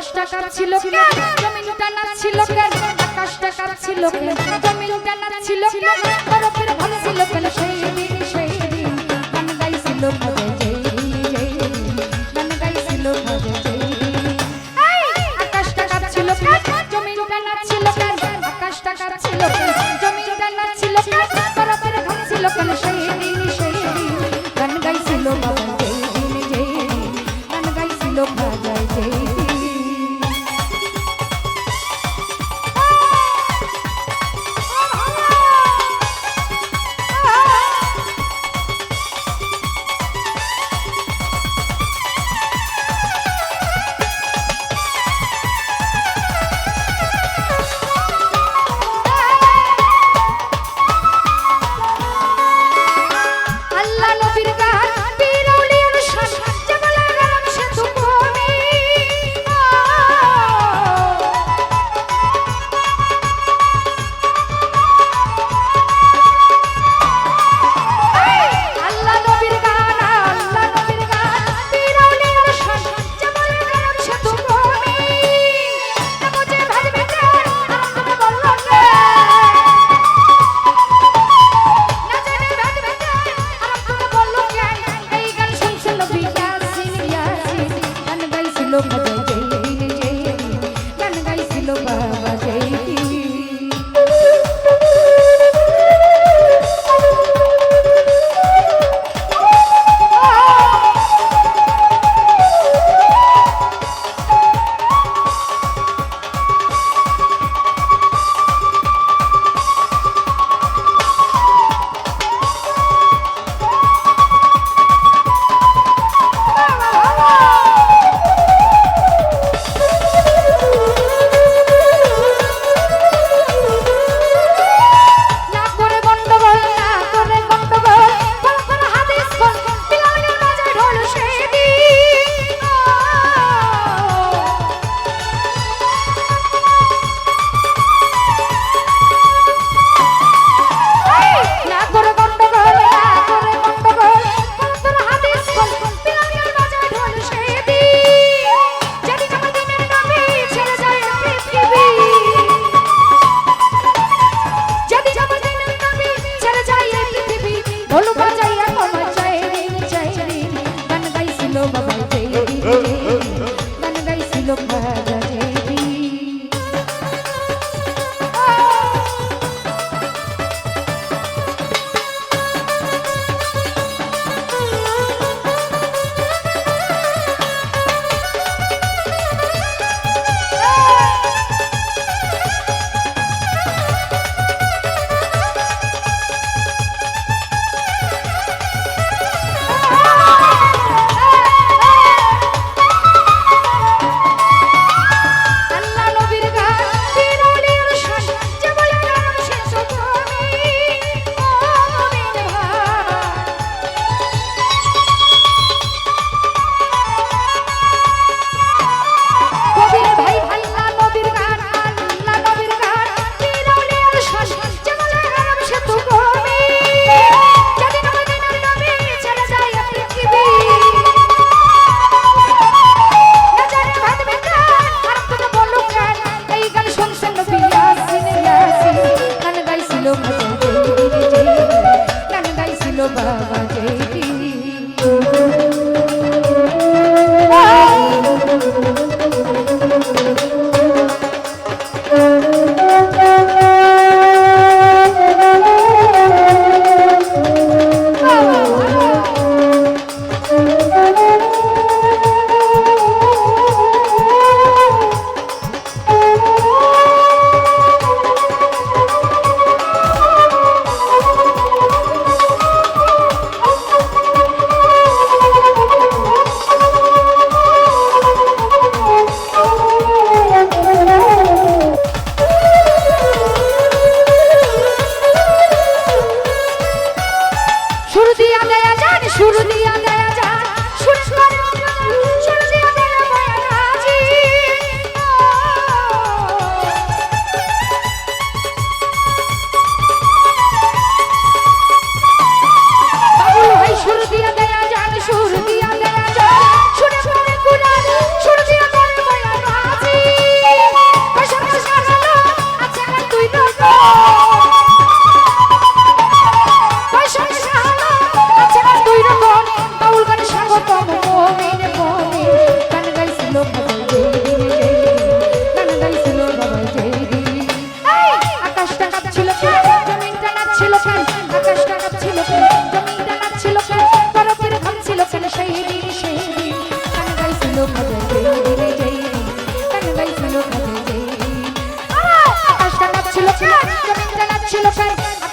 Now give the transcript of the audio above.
ছিল কেন? জমিনটা নাচছিল কেন? আকাশটা কাঁপছিল কেন? জমিনটা নাচছিল কেন? বরফের ভাঙছিল কেন? সেই দিন সেই দিন গান গাইছিল ভজে যেই যেই গান গাইছিল ভজে যেই আকাশটা কাঁপছিল কেন? জমিনটা নাচছিল কেন? আকাশটা কাঁপছিল কেন? জমিনটা নাচছিল কেন? বরফের ভাঙছিল কেন? lúc mà